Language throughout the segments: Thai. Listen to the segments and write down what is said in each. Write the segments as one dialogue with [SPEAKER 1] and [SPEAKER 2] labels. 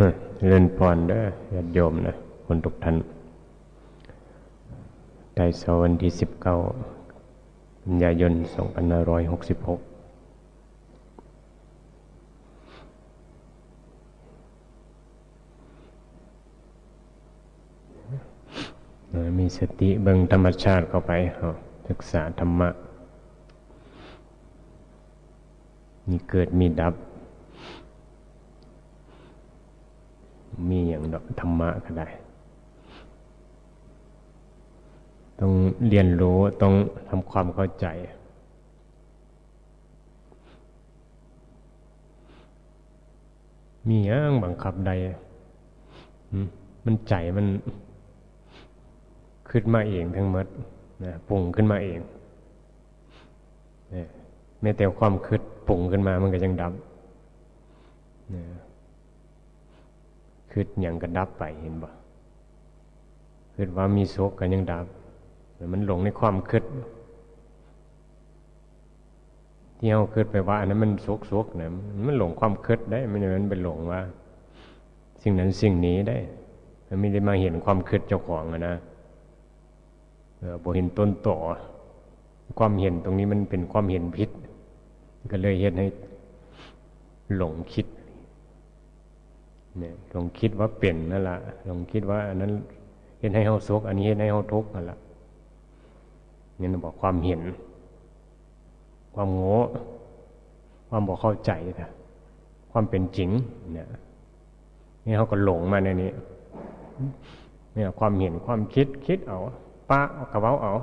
[SPEAKER 1] นะเล่นพรเด้อญาติโยมนะคนทุกท่านไตรเสาร์วันที่สิบเก้ากันยายนสองพันห้าร้อยหกสิบหกมีสติเบิงธรรมชาติเข้าไปเอาศึกษาธรรมะ มีเกิดมีดับ มีอย่างดอกธรรมะก็ได้ ต้องเรียนรู้ต้องทำความเข้าใจ มีอย่างบังคับใด มันใจมันขึ้นมาเองทั้งหมดนะปุ่งขึ้นมาเองเนี่ยแม้แต่ความคิดปุ่งขึ้นมามันก็ยังดับนะ คิดอย่างก็ดับไปเห็นบ่คิดว่ามีโศกก็ยังดับแต่มันหลงในความคิดที่เราคิดไปว่าอันนั้นมันโศกโศกนะมันหลงความคิดได้มันมันเป็นหลงว่า สิ่งนั้นสิ่งนี้ได้ มันไม่ได้มาเห็นความคิดเจ้าของนะเออบ่เห็นต้นต่อความเห็นตรงนี้มันเป็นความเห็นผิดก็เลยเห็นให้หลงคิด เนี่ยหลงคิดว่าเปลี่ยนนั่นละหลงคิดว่าอันนั้นเห็นให้เฮาสุขอันนี้เห็นให้เฮาทุกข์นั่นละนี่เราบอกความเห็น ความโง่ความบอกเข้าใจนะความเป็นจริงเนี่ยนี่เขาก็หลงมาในนี้เนี่ยความเห็นความคิดคิดเอาป้าเอากระเว้าเอา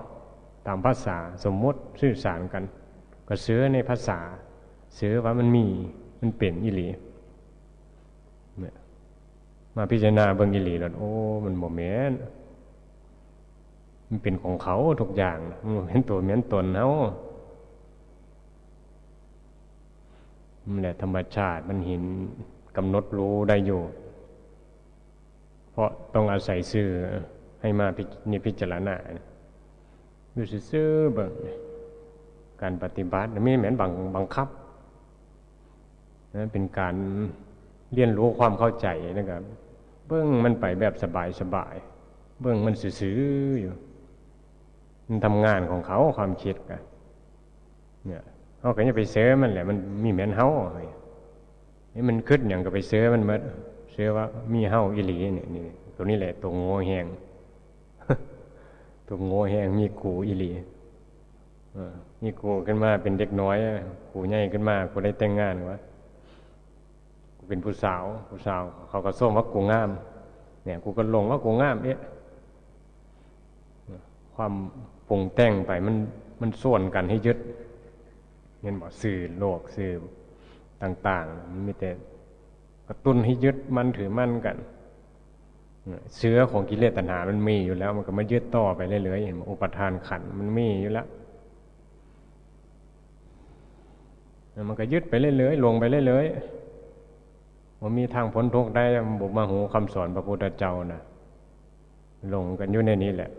[SPEAKER 1] ตามภาษาสมมติสื่อสารกัน ก็เสือในภาษาเสือว่ามันมีมันเป็นอิหลี่ มาพิจารณาเบิ่งอิหลีแล้วโอ้ มันโมเมนมันเป็นของเขาทุกอย่างมันเป็นตัวเหมือนตนเขามันแหละธรรมชาติมันเห็นกำหนดรู้ได้อยู่ เพราะต้องอาศัยซื่อให้มาพินิพิจารณาอยู่ซื่อเบิ่งการปฏิบัติไม่เหมือนบังบังคับนะเป็นการ เรียนรู้ความเข้าใจนะครับ เบื้องมันไปแบบสบายสบาย เบื้องมันซื่อๆอยู่มันทำงานของเขาความคิดกันเนี่ยเขาก็จะไปเสือมันแหละ มันมีเหมือนเฮานี่มันขึ้นอย่างก็ไปเสือมันมาเสือว่ามีเฮาอิหลีเนี่ยนี่ตัวนี้แหละตัวง่แหงตัวง่แหงมีกูอิหลีมีกูขึ้นมาเป็นเด็กน้อยกูใหญ่ขึ้นมากูได้แต่งงานวะ เป็นผู้สาวผู้สาว เขาก็ส้มว่ากูงาม เนี่ย กูก็ลงว่ากูงามเอ๊ะความปรุงแต่งไปมันมันส่วนกันให้ยึดเงินบอกสื่อโลกสื่อต่าง ๆ มันมีแต่กระตุ้นให้ยึดมันถือมั่นกันเชื้อของกิเลสตัณหา มันมีอยู่แล้ว มันก็มายึดต่อไปเรื่อยๆเห็นอุปทานขันมันมีอยู่แล้วมันก็ยึดไปเรื่อยๆลงไปเรื่อยๆ มันมีทางพ้นทุกข์ได้บุมาหูคำสอนพระพุทธเจ้านะหลงกันอยู่ในนี้แหละ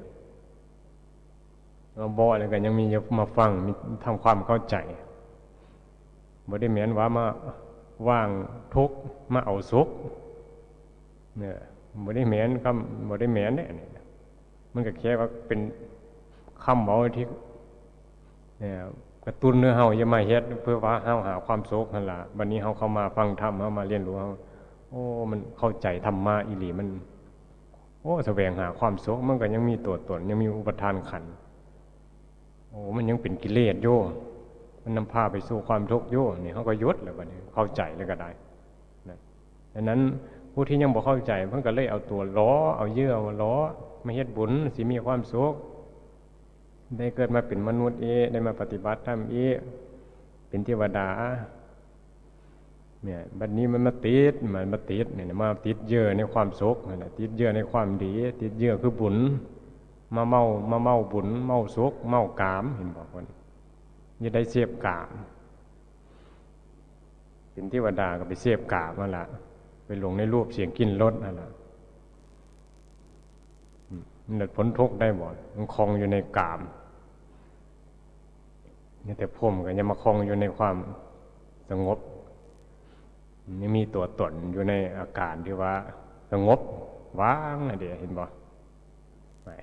[SPEAKER 1] เราบอกอะไรกันยังมีมาฟังมีทำความเข้าใจบ่ได้เหมือนว่ามาว่างทุกมาเอาสุขเนี่ยบ่ได้เหมือนคำบ่ได้เหมือนเนี่ยมันก็แค่ว่าเป็นคำเอาที่เนี่ย กระตุ้นเนื้อเฮาอย่ามาเฮ็ดเพื่อว่าเฮาหาความสุขนั่นล่ะบัดนี้เฮาเข้ามาฟังธรรมเฮามาเรียนรู้เฮาโอ้ มันเข้าใจธรรมะอีหลีมัน โอ้แสวงหาความสุขมันก็ยังมีตัวตนยังมีอุปทานขันโอ้มันยังเป็นกิเลสโยมันนำพาไปสู่ความทุกข์โยนี่เขาก็ยศเลยบัดนี้เข้าใจแล้วก็ได้นะดังนั้นผู้ที่ยังบอกเข้าใจเพิ่งก็เลยเอาตัวล้อเอาเยื่อเอาล้อมาเฮ็ดบุญสิมีความสุข ได้เกิดมาเป็นมนุษย์เอได้มาปฏิบัติธรรมเอเป็นเทวดา เนี่ยบัดนี้มันมาติดมันมาติดเนี่ยมาติดเยื่อในความสุขนั่นแหละติดเยื่อในความดี ติดเยื่อคือบุญมาเมามาเมาบุญเมาสุขเมากามเห็นบอกคนจะได้เสียบกาม เป็นเทวดาก็ไปเสียบกามนั่นแหละไปหลงในรูปเสียงกินรสนั่นแหละมันพ้นทุกข์ได้บ่มันคลองอยู่ในกาม เนี่ยแต่พุ่มก็ยังมาคลองอยู่ในความสงบนี่มีตัวตนอยู่ในอาการที่ว่า สงบว่างอะเดียวเห็นบ่ไม่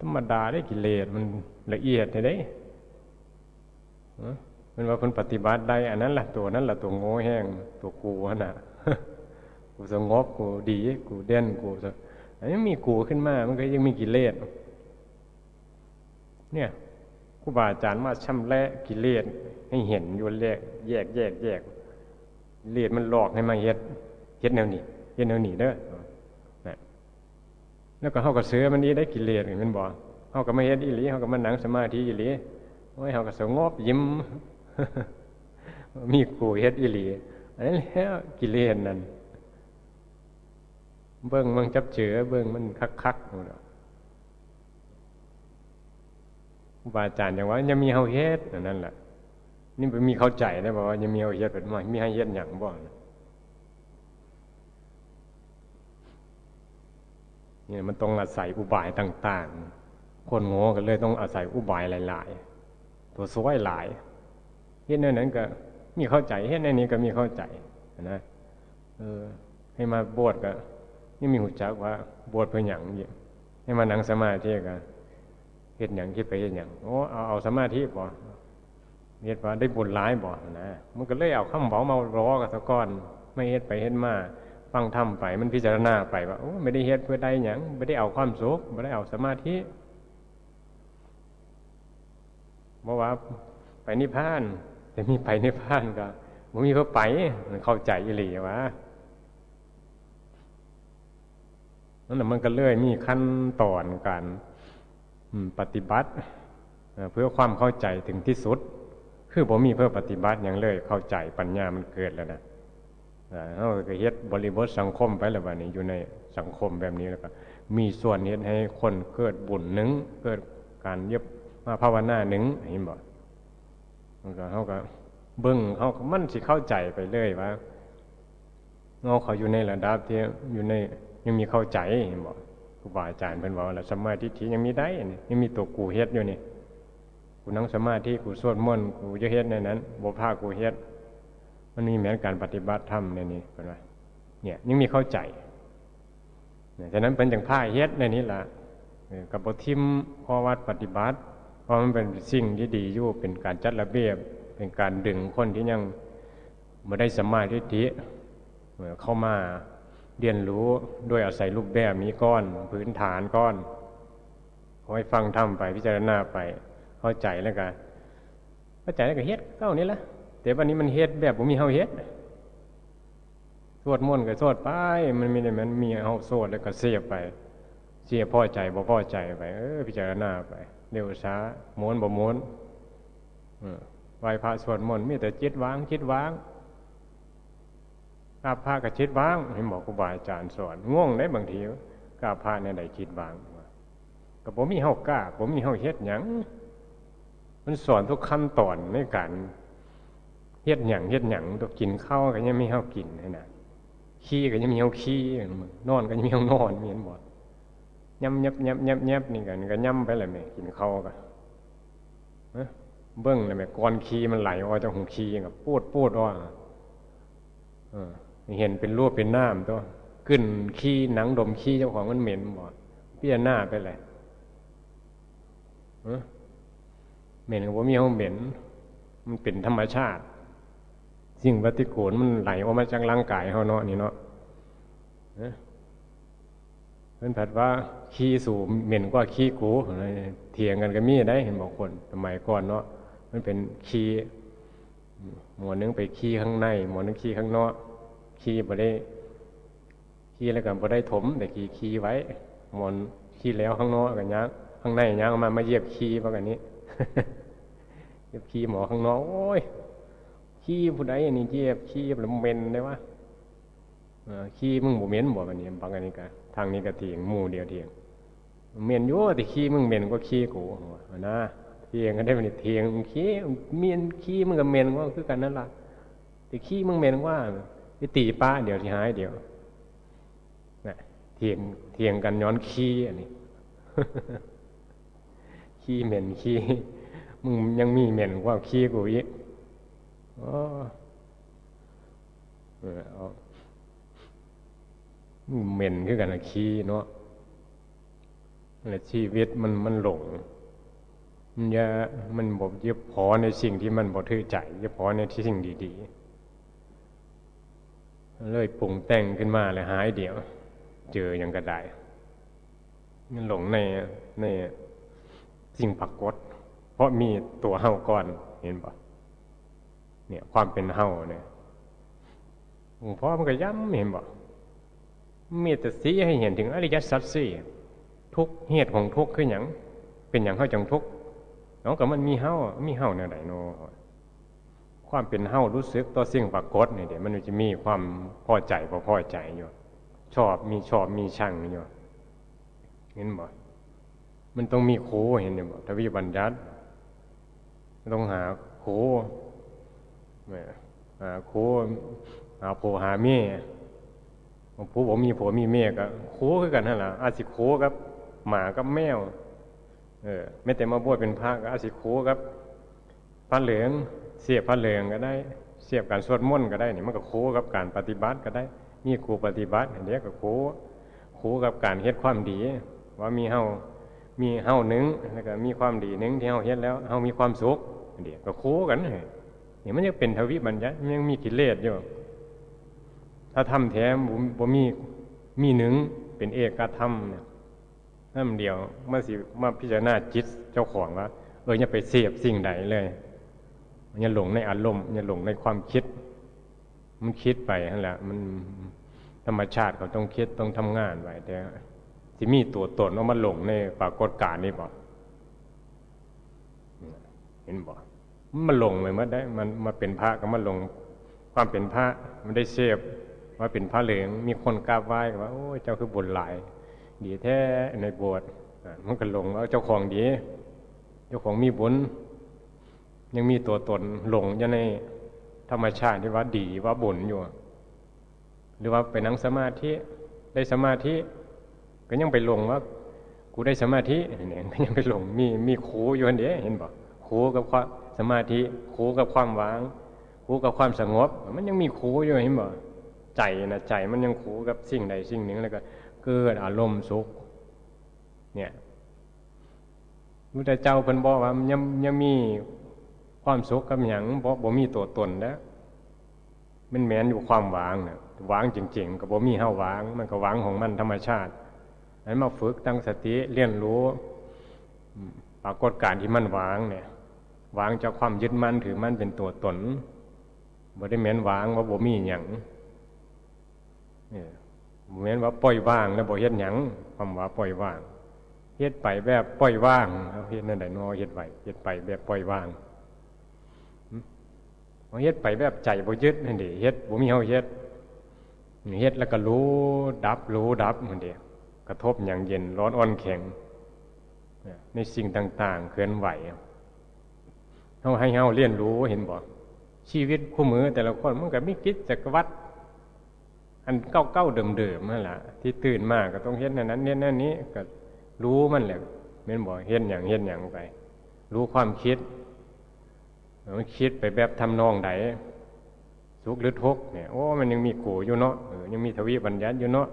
[SPEAKER 1] ธรรมดาได้กิเลสมันละเอียดได้เอ้อมันว่าคนปฏิบัติได้ อันนั้นแหละตัวนั้นแหละตัวโง่แห้งตัวกูน่ะกูสงบกูดีกูเด่นกูอันนี้มีกูขึ้นมา มันก็ยังมีกิเลสเนี่ย ครูบาอาจารย์มาชำระกิเลสให้เห็นอยู่แยกแยกแยกแยกกิเลสมันหลอกให้มาเฮ็ดเฮ็ดแนวนี้เฮ็ดแนวนี้เด้อนะแล้วก็เฮาก็เสือมันนี้ได้กิเลสมันบ่เฮาก็มาเฮ็ดอีหลีเฮาก็มานั่งสมาธิอีหลีโอ้ยเฮาก็สงบยิ้มมีกูเฮ็ดอีหลีอันนั้นแหล้วกิเลสนั่นเบิ่งมันจับเจือเบิ่งมันคักๆนู่นน่ะ ค รูบาอาจารย์อย่างว่ายังมีเฮาเฮ็ดนั่นแหละนี่มีเข้าใจได้บอกว่ายังมีเฮาเฮ็ดเป็นว่ามีให้เฮ็ดอย่างบ่เนี่ยมันต้องอาศัยอุบายต่าง ๆ คนโง่ก็เลยต้องอาศัยอุบายหลาย ๆ ตัวสวยหลายเฮ็ดในนั้นก็มีเข้าใจเฮ็ดในนี้ก็มีเข้าใจนะเออ ให้มาบวชก็ยังมีหูจักว่าบวชเพื่อหยังอยู่ให้มานั่งสมาธิกัน เฮ็ดหยังคิดไปเฮ็ดหยังโอ้เอาเอาสมาธิบ่เฮ็ดว่าได้บุญหลายบ่นะมันก็เลยเอาคำเว้ามารอกับซะก่อน ไม่เฮ็ดไปเฮ็ดมาฟังธรรมไปมันพิจารณาไปว่าโอ้ไม่ได้เฮ็ดเพื่อได้หยังไม่ได้เอาความสุขไม่ได้เอาสมาธิบ่ว่าไปนิพพาน แต่มีไปนิพพานก็บ่มีเพื่อไปมันเข้าใจอีหลีว่านั่นน่ะมันก็เลยมีขั้นตอนการ ปฏิบัติเพื่อความเข้าใจถึงที่สุด คือผมมีเพื่อปฏิบัติอย่างเลย เข้าใจปัญญามันเกิดแล้วนะอ่าเราก็เฮ็ดบริบทสังคมไปแล้วบัดนี้อยู่ในสังคมแบบนี้แล้วก็มีส่วนเฮ็ดให้คนเกิดบุญหนึ่งเกิดการเย็บมาภาวนาหนึ่งเห็นบ่มันก็เขาก็เบิ่งเขาก็มันสิเข้าใจไปเลยว่าเงาเขาอยู่ในระดับที่อยู่ในยังมีเข้าใจเห็นบ่ รูบาอาจารย์เพิ่นบอกว่าสมาธิที่ยังมีได้นี่ยังมีตัวกูเฮ็ดอยู่นี่กูนั่งสมาธิกูสวดมนต์กูจะเฮ็ดในนั้นบ่พากูเฮ็ดมันมีแม้นการปฏิบัติธรรมในนี้เพิ่นว่าเนี่ยยังมีเข้าใจเนี่ยฉะนั้นเป็นจังพาเฮ็ดในนี้ล่ะกับบ่ทิมพอวัดปฏิบัติเพราะมันเป็นสิ่งที่ดีอยู่เป็นการจัดระเบียบ เป็นการดึงคนที่ยังบ่ได้สมาธิธิเข้ามา เรียนรู้ด้วยอาศัยรูปแบบนี้ก้อน พื้นฐานก้อนขอให้ฟังทำไปพิจารณาไป เข้าใจแล้วกันเข้าใจแล้วก็เฮ็ดเก้านี้ละแต่วันนี้มันเฮ็ดแบบผมมีเฮาเฮ็ดสวดมนต์ก็สวดไป มันมีแต่มันมีเฮาสวดแล้วก็เสียไป เสียพ่อใจบ่พ่อใจไป เออพิจารณาไป เร็วช้าม้วนบ่ม้วนไหวพระสวดมนต์มีแต่จิตวางจิตวาง กราบพระกับจิตว่างเห็นบอกครูบาอาจารย์สอนง่วงได้บางทีกราบพระในใดจิตว่างก็ผมมีเฮากล้าผมมีเฮาเฮ็ดหยังมันสอนทุกขั้นตอนในการเฮ็ดหยังเฮ็ดหยังตัวกินข้าวก็ยังมีเฮากินให้นะขี้ก็ยังมีเฮาขี้นอนก็ยังมีเฮานอนมีเห็นบ่ย่ำยับยับยับยับนี่กันก็ย่ำไปเลยแม่กินข้าวก็เอ้อเบิ่งเลยแม่ก้อนขี้มันไหลออกจากหูขี้ก็ปูดปูดออก เห็นเป็นรูปเป็นน้ำตัวขึ้นขี้หนังดมขี้เจ้าของมันเหม็นบ่เปี้ยหน้าไปเลยเหม็นกับว่ามีเขาเหม็น มันเป็นธรรมชาติ สิ่งปฏิกูลมันไหลออกมาจากร่างกายเขาเนาะนี่เนาะเอ้อเพิ่นผัดว่าขี้สูบเหม็นกว่าขี้กูเถียงกันก็มีได้เห็นบอกคนสมัยก่อนเนาะมันเป็นขี้หมวนึงไปขี้ข้างในหมวนึงขี้ข้างนอก ขี้บ่ได้ขี้แล้วก็บ่ได้ถมแต่ขี้ขี้ไว้หมอนขี้แล้วข้างนอกกันยักข้างในยักมามาเยียบขี้ว่ากันนี้เยียบขี้หมอข้างนอกโอ้ยขี้ผู้ใดอันนี้เยียบขี้แล้วเหม็นได้วะขี้มึงบ่เหม็นบ่กันนี้บางอันนี้ก็ทางนี้ก็เถียงหมู่เดียวเถียงเหม็นยู่แต่ขี้มึงเหม็นกว่าขี้กูว่นะเถียงกันได้บ่นี่เถียงขี้เหม็นขี้มึงก็เม็นกว่าคือกันนั่นล่ะแต่ขี้มึงเม็นว่า ไปตีป้าเดี๋ยวที่หายเดี๋ยวนะเถียงเถียงกันย้อนขี้อันนี้ขี้เหม็นขี้มึงยังมีเหม็นกว่าขี้กูอีกอ๋อเหม็นคือกันละขี้เนาะและชีวิตมันมันหลง มันย่ามันบอกยึดพอในสิ่งที่มันบ่ถือใจยึดพอในที่สิ่งดี ๆ เลยปรุงแต่งขึ้นมาเลยหายเดียว เจออย่างกระไดมันหลงในในสิ่งปรากฏเพราะมีตัวเฮาก่อนเห็นปะเนี่ย ความเป็นเฮาเนี่ยหลวงพ่อมันก็ย้ำเห็นปะมีแต่สีให้เห็นถึงอริยสัจสี่ทุกเหตุของทุกข์คืออย่างเป็นอย่างเฮาจังทุกข์เนาะก็มันมีเฮามีเฮาแนวไหนเน ความเป็นเฮารู้สึกต่อสิ่งปรากฏเนี่ยเดี๋ยวมันจะมีความพอใจพอพอใจอยู่ชอบมีชอบมีชังอยู่เห็นบ่มันต้องมีโคเห็นบ่ทวีบัญญัติต้องหาโคหาโคหาโผหาเมียผู้ผมมีผัวมีเมียก็โคคือกันนั่นแหละอาสิโคกับ หมากับแมว เออไม่แต่มาบวชเป็นพระก็อาสิโคกับพระเหลือง เสียบพระเหลืองก็ได้ เสียบการสวดมนต์ก็ได้นี่มันก็โคกับการปฏิบัติก็ได้ มีครูปฏิบัติเดี๋ยวก็โคโคกับการเฮ็ดความดี ว่ามีเฮามีเฮาหนึ่งแล้วก็มีความดีหนึ่งที่เฮาเฮ็ดแล้วเฮามีความสุขเดี๋ยวก็โคกันเนี่ยมันยังเป็นทวิบัญญัติยังมีกิเลสอยู่ถ้าทำแท้บ่มีมีหนึ่งเป็นเอกธรรมเนี่ยนั่นเดียวเมื่อสิมาพิจารณาจิตเจ้าของว่าเอออย่าไปเสียบสิ่งใดเลย อย่าหลงในอารมณ์อย่าหลงในความคิด มันคิดไปนั่นแหละ มันธรรมชาติเขาต้องคิดต้องทำงานไว้แต่ที่มีตัวตนว่ามันหลงในปรากฏการณ์นี่บอกเห็นบอกมันหลงเลยมันได้ มันมาเป็นพระก็มันหลงความเป็นพระมันได้เสพว่าเป็นพระเหลืองมีคนกราบไหว้ก็ว่าโอ้เจ้าคือบุญหลาย ดีแท้ในบสถ์มันก็หลงว่าเจ้าของดี เจ้าของมีบุญ ยังมีตัวตนหลงอยู่ในธรรมชาติที่ว่าดีว่าบุญอยู่ หรือว่าไปนั่งสมาธิได้สมาธิก็ยังไปหลงว่า กูได้สมาธิเนี่ยก็ยังไปหลงมีมีขูอยู่อันเดียเห็นบอกขูกับความสมาธิขูกับความวางขูกับความสงบ มันยังมีขูอยู่เห็นบอกใจนะใจมันยังขูกับสิ่งใดสิ่งหนึ่งแล้วก็เกิดอารมณ์สุข เนี่ยรู้แต่เจ้าเพิ่นบอกว่ายังยังมี ความสุขกับหยังบ่บ่มีตัวตนแล้วมันแมนอยู่ความวางเนี่ยวางจริงๆกับบ่มีเฮาวาง มันก็วางของมันธรรมชาตินั้นมาฝึกตั้งสติเรียนรู้ปรากฏการที่มันวางเนี่ยวางจากความยึดมั่นถือมั่นเป็นตัวตนบ่ได้แมนวางว่าบ่มีหยังเนี่ยบ่แมนว่าปล่อยว่างแล้วบ่เฮ็ดหยังความว่าปล่อยว่างเฮ็ดไปแบบปล่อยว่างเฮ็ดนั่นได้นอเฮ็ดไว้เฮ็ดไปแบบปล่อยว่าง เฮ็ดไปแบบใจบ่ยึดนั่นเดิเฮ็ดบ่มีเฮาเฮ็ดเฮ็ดแล้วก็รู้ดับรู้ดับมันเดียกระทบอย่างเย็นร้อนอ่อนแข็งในสิ่งต่าง ๆ เคลื่อนไหวเฮาให้เฮาเรียนรู้เห็นบ่ชีวิตคู่มือแต่ละคนมันก็มีกิจจักรวัตอันเก้าเก้าเดิมๆนั่นแหละที่ตื่นมากก็ต้องเห็นนั้นเห็นนั่นนี้ก็รู้มันแหละเม่นบอกเห็นอย่างเห็นอย่างไป รู้ความคิด มันคิดไปแบบทำนองไหนสุขหรือทุกข์เนี่ยโอ้มันยังมีกูอยู่เนาะเออยังมีทวีบัญญัติอยู่เนาะ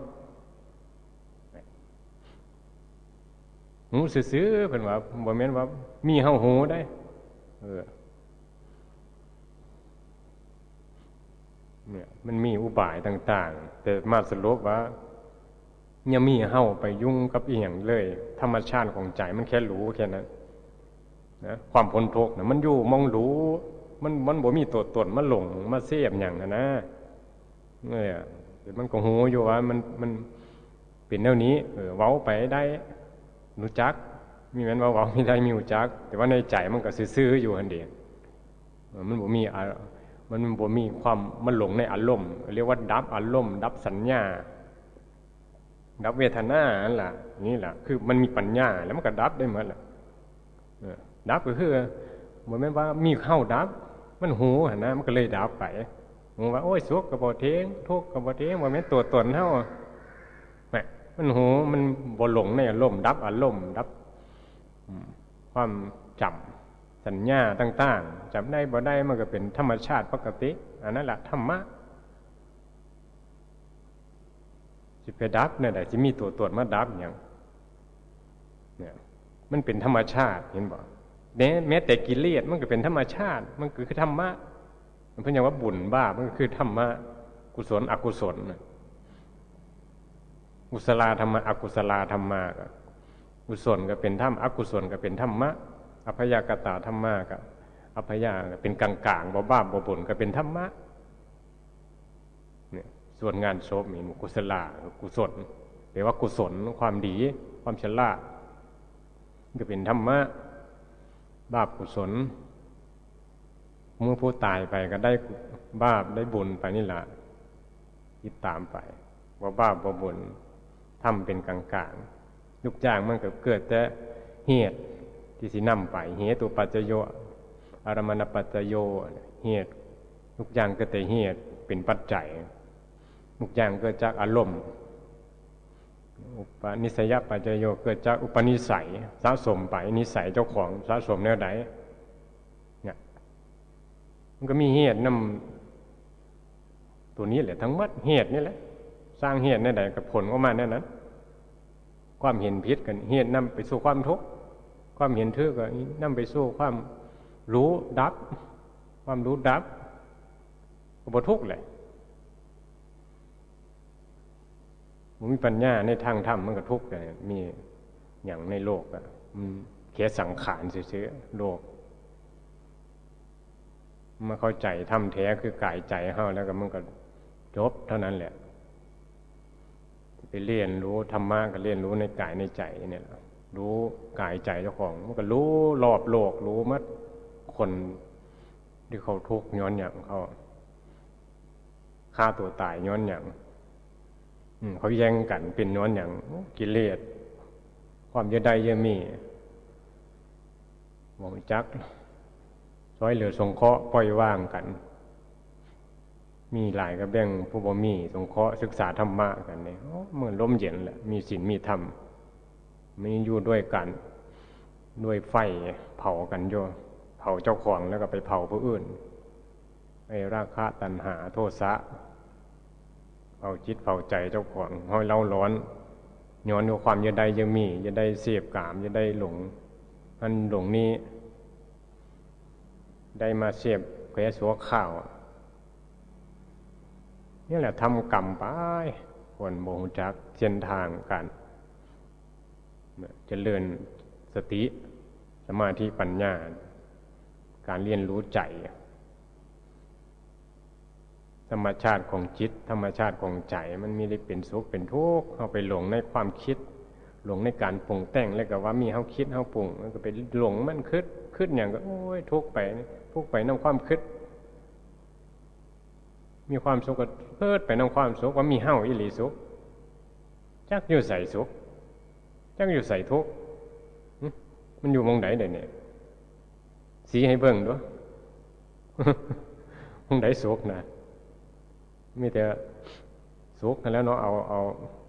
[SPEAKER 1] หูซื้อๆเพิ่นว่าบ่แม่นว่า มีเฮาหูได้ เออเนี่ยมันมีอุบายต่าง ๆ แต่มาสรุปว่ายังมีเฮาไปยุ่งกับอีหยังเลย ธรรมชาติของใจมันแค่รู้แค่นั้น นะความพ้นทุกข์นะมันอยู่มองรู้มันมันบ่มีตัวตนมันหลงมาเสียบอย่างนะนะเนี่ยมันก็หูอยู่ว่ามันมันเป็นแนวนี้เออเว้าไปได้รู้จัก มีแม้นว่าเว้าไม่ได้มีรู้จัก แต่ว่าในใจมันก็ซื่อๆอยู่อันเดียมันบ่มีมันบ่มีความมันหลงในอารมณ์เรียกว่าดับอารมณ์ดับสัญญา ดับเวทนาอันล่ะนี่แหละคือมันมีปัญญาแล้วมันก็ดับได้หมดแหละ ดับก็คือเหมือนว่ามีเข้าดับ มันหูหันนะมันก็เลยดับไปหูว่าโอ้ยสุกกับบเทงทุกข์กับบเทงว่าแม่ตัวตนเท่าแม่มันหูมันบหลงในอารมณ์ดับอารมณ์ดับความจำสัญญาต่าง ๆจำได้บ่ได้มันก็เป็นธรรมชาติปกติอันนั้นแหละธรรมะสิไปดับเนี่ยแหละมีตัวตรวจมาดับอย่างเนี่ยมันเป็นธรรมชาติเห็นบ่ แม้แม้แต่กิเลสมันก็เป็นธรรมชาติ มันคือธรรมะมันเพิ่นอย่างว่าบุญบ้ามันก็คือธรรมะกุศลอกุศลกุศลธรรมะอกุศลธรรมะกุศลก็เป็นธรรมอกุศลก็เป็นธรรมะอภยากตาธรรมะก็อภยาก็เป็นกลางกลางบ่บ้าบ่บุญก็เป็นธรรมะเนี่ยส่วนงานศพมีกุศลากุศลแปลว่ากุศลความดี ความฉลาดก็เป็นธรรมะ บาปกุศล เมื่อผู้ตายไปก็ได้บาปได้บุญไปนี่แหละติดตามไปว่าบาปว่าบุญทำเป็นกลางกลางๆยุกอย่างมันก็เกิดแต่เหตุที่สินำไปเหตุตัวปัจจโยอารมณปัจจโยเหตุทุกอย่างกิดแต่เหตุเป็นปัจจัยทุกอย่างเกิดจากอารมณ์ อุปนิสัยปัจจโยเกิดจากอุปนิสัยสะสมไปนิสัยเจ้าของสะสมแนวไหนเนี่ยมันก็มีเหตุนำตัวนี้แหละทั้งหมดเหตุนี่แหละ สร้างเหตุในใดกับผลออกมาแน่นั้น ความเห็นผิดกันเหตุนำไปสู่ความทุกข์ความเห็นถือก็นำไปสู่ความรู้ดับ ความรู้ดับก็บ่ทุกข์แหละ มันมีปัญญาในทางธรรมมันก็ทุกข์แต่มีอย่างในโลกอะมันแค่สังขารเฉยๆโลกมาเข้าใจทำแท้คือกายใจเฮาแล้วก็มันก็จบเท่านั้นแหละไปเรียนรู้ธรรมะก็เรียนรู้ในกายในใจเนี่ยรู้กายใจเจ้าของมันก็รู้รอบโลกรู้มัดคนที่เขาทุกข์ย้อนอย่างเขาฆ่าตัวตายย้อนอย่าง เขาแย่งกันเป็นย้อนอย่างกิเลสความเยอะใดเยอะมีมองจักซอยเหลือสงเคราะห์ปล่อยว่างกัน มีหลายก็แบ่งผู้บ่มี สงเคราะห์ศึกษาธรรมะกันเนี่ยเหมือนร่มเย็นแหละมีศีลมีธรรมมีอยู่ด้วยกัน ด้วยไฟเผากันโยเผาเจ้าของแล้วก็ไปเผาผู้อื่นไอ้ราคะตัณหาโทสะ เผาจิตเผาใจเจ้าของห้อยเล่าร้อนย้อนด้วยความเยอะใดยังมีจะได้เสียบกามจะได้หลงอันหลงนี้ ได้มาเสียบแผลสัวข้าวนี่แหละทำกรรมไปคนโมหจักเส้นทางกันจเจริญสติ สมาธิปัญญา การเรียนรู้ใจ ธรรมชาติของจิต ธรรมชาติของใจ มันมีได้เป็นสุขเป็นทุกข์เข้าไปหลงในความคิด หลงในการปรุงแต่งแล้วก็ว่ามีเฮาคิดเฮาปรุงมันก็ไปหลงมันคิดคิดอย่างก็โอ้ยทุกข์ไปทุกข์ไปน้ำความคิด มีความสุขก็เพิดไปน้ำความสุขว่ามีเฮาอิหลีสุขจักอยู่ใส่สุขจักอยู่ใส่ทุกข์มันอยู่มองไหนเดี๋ยวนี้สีให้เบิ่งด้วยมองไหนสุขนะ มีแต่สุกแล้วเนาะเอาเอา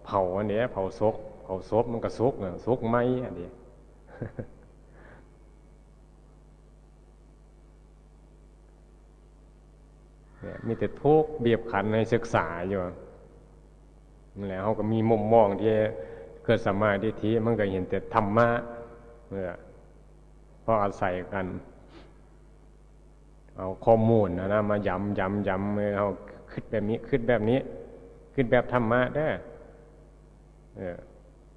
[SPEAKER 1] เผาอันเนี้ยเผาซกเผาซบมันก็ซุกเนาะซุกไหมอันนี้เนี่ยมีแต่ทุกข์เบียบขันในศึกษาอยู่นั่นแหละเขาก็มีมุมมองที่เกิดสมาธิทีมันก็เห็นแต่ธรรมะเนี่ยพราะอาศัยกัน เอาข้อมูลนะนะมาย้ำย้ำย้ำเอา คิดแบบนี้คิดแบบนี้คิดแบบธรรมะเด้อเออ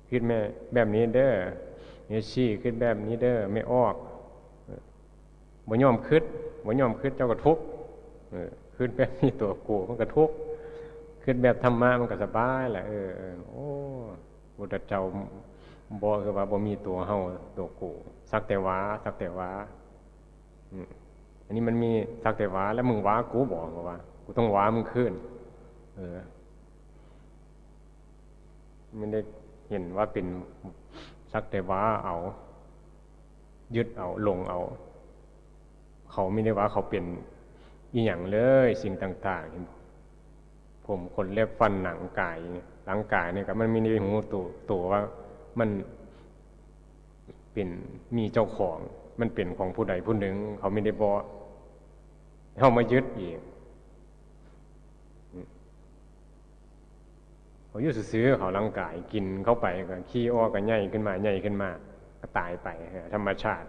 [SPEAKER 1] คิดแม่แบบนี้เด้อเนี่ยชี้คิดแบบนี้เด้อไม่ออกบ่ยอมคิดบ่ยอมคิดเจ้าก็ทุกข์คิดแบบนี้ตัวกูมันก็ทุกข์คิดแบบธรรมะมันก็สบายแหละเออโอ้บุตรเจ้าบ่คือว่าบ่มีตัวเฮาตัวกูสักแต่ว่าสักแต่ว่าอันนี้มันมีสักแต่ว่าแล้วมึงว่ากูบอกว่า กูต้องว่ามึงขึ้น เออไม่ได้เห็นว่าเป็นสักแต่ว่าเอา ยึดเอาลงเอา เขาไม่ได้ว่าเขาเป็นอีหยังเลย สิ่งต่าง ๆ ผมขนเล็บฟันหนังกายหลังกายเนี่ยก็มันไม่ได้หูตัวตัวว่ามันเป็นมีเจ้าของ มันเป็นของผู้ใดผู้หนึ่ง เขาไม่ได้บอกเขามายึดอีกเพราะ เขาอยู่ซื้อเขาร่างกายกินเข้าไปก็ขี้อ้อก็ใหญ่ขึ้นมาใหญ่ขึ้นมาก็ตายไปธรรมชาติ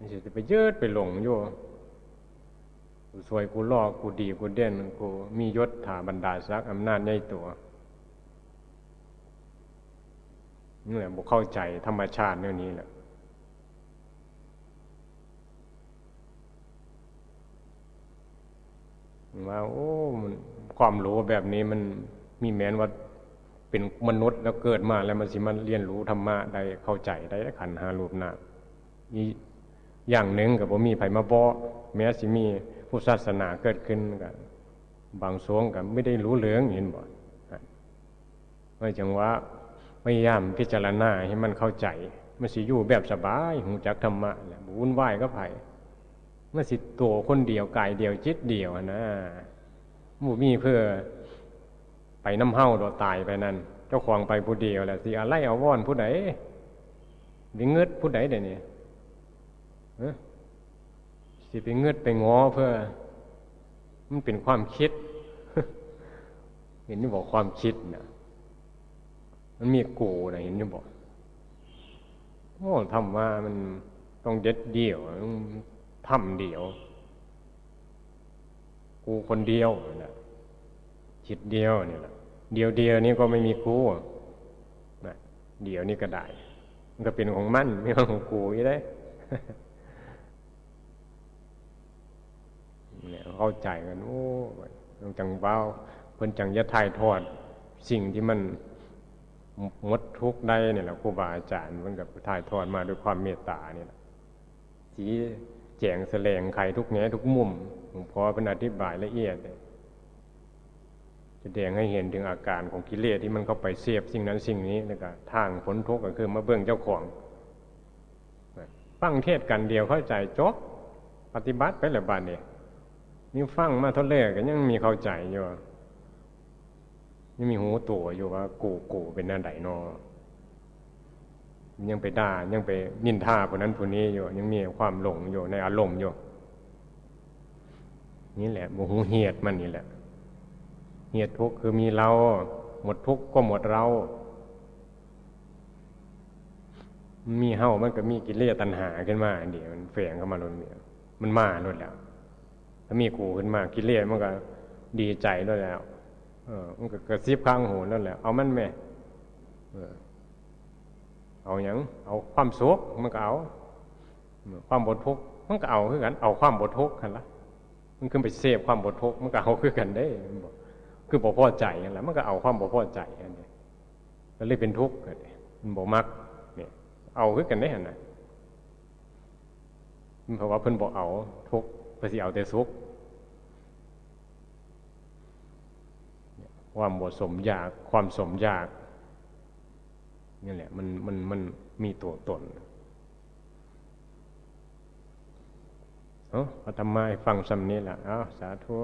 [SPEAKER 1] นี่จะไปยืดไปหลงอยู่กูสวยกูลอกกูดีกูเด่นกูมียศถาบรรดาศักดิ์อำนาจใหญ่ตัวนี่แหละบุเข้าใจธรรมชาติเรื่องนี้แหละว่าโอ้ความรู้แบบนี้มัน มีแม้นว่าเป็นมนุษย์แล้วเกิดมาแล้วมันสิมันเรียนรู้ธรรมะได้เข้าใจได้ขันหารูปนามอีอย่างหนึ่งกับว่ามีไผมาบอแม้สิมีผู้ศาสนาเกิดขึ้นกับบางสวงกับไม่ได้รู้เรื่องเห็นบ่ไม่จังว่าพยายามพิจารณาให้มันเข้าใจมันสิอยู่แบบสบายหูจักธรรมะแหละบุญไหวายก็ไผเมื่อสิตัวคนเดียวกายเดียวจิตเดียวนะมูมีเพื่อ ไปน้ำเฮาโดดตายไปนั่นเจ้าของไปผู้เดียวแหละสิอะไรเอาว่อนผู้ใดดิเงืดผู้ใดเดี๋ยวนี้สิไปเงืดไปง้อเพื่อ มันเป็นความคิดเห็นที่บอกความคิดนะมันมีกูนะเห็นที่บอกโอ้ทำว่ามันต้องเด็ดเดี่ยวทำเดียว กูคนเดียวนี่ะ จิตเดียวนี่แหละเดียวเดียวนี่ก็ไม่มีกูนะเดียวนี่ก็ได้ มันก็เป็นของมั่นไม่ใช่ของกูอีได้เนี่ยเข้าใจกันโอ้ต้องจังเบ้าเพิ่นจังจะถ่ายทอด สิ่งที่มันหมดทุกได้เนี่ยแหละครูบาอาจารย์มันกับถ่ายทอดมาด้วยความเมตตาเนี่ยแหละสีแจงแสลงไขทุกแง่ทุกมุมหลวงพ่อเป็นอธิบายละเอียดเลย แสดงให้เห็นถึงอาการของกิเลสที่มันเข้าไปเสียบสิ่งนั้นสิ่งนี้แล้วก็ทางผลทุกข์ก็คือมาเบื้องเจ้าของฟังเทศกันเดียวเข้าใจจบปฏิบัติไปแล้วบานเนี่ยนี่ฟังมาเท่าแรกก็ยังมีเข้าใจอยู่ยังมีหูตัวอยู่ว่ากูกูเป็นนั่นไดนอยังไปด่ายังไปนินทาคนนั้นคนนี้อยู่ ยังมีความหลงอยู่ในอารมณ์อยู่นี่แหละโมหูเหียดมันนี่แหละ เหียดทุกข์คือมีเรา หมดทุกข์ก็หมดเรา มีเฮามันก็มีกิเลสตัณหาขึ้นมาเดี๋ยวมันแฝงเข้ามาลนเดียมันมาลดแล้วถ้ามีกูขึ้นมากิเลสมันก็ดีใจลดแล้ว เออ มันก็กระซิบข้างหูนั่นแหละเอามันแม่เออเอาอย่างเอาความสุขมันก็เอา ความบททุกข์มันก็เอาคือกัน เอาความบททุกข์กันละมันขึ้นไปเสพความบททุกข์มันก็เอาคือกันได้บอก คือบ่พอใจกันละมันก็เอาความบ่พอใจกันเนี่ยก็เลยเป็นทุกข์มันบ่มักเนี่ยเอาคือกันได้หันนะเพราะว่าเพิ่นบอกเอาทุกข์เพื่อสิเอาแต่สุขความบ่สมอยากความสมอยากนี่แหละมันมันมันมีตัวตนเอ้าธรรมะฟังสำนี้แหละเอ้าสาธุ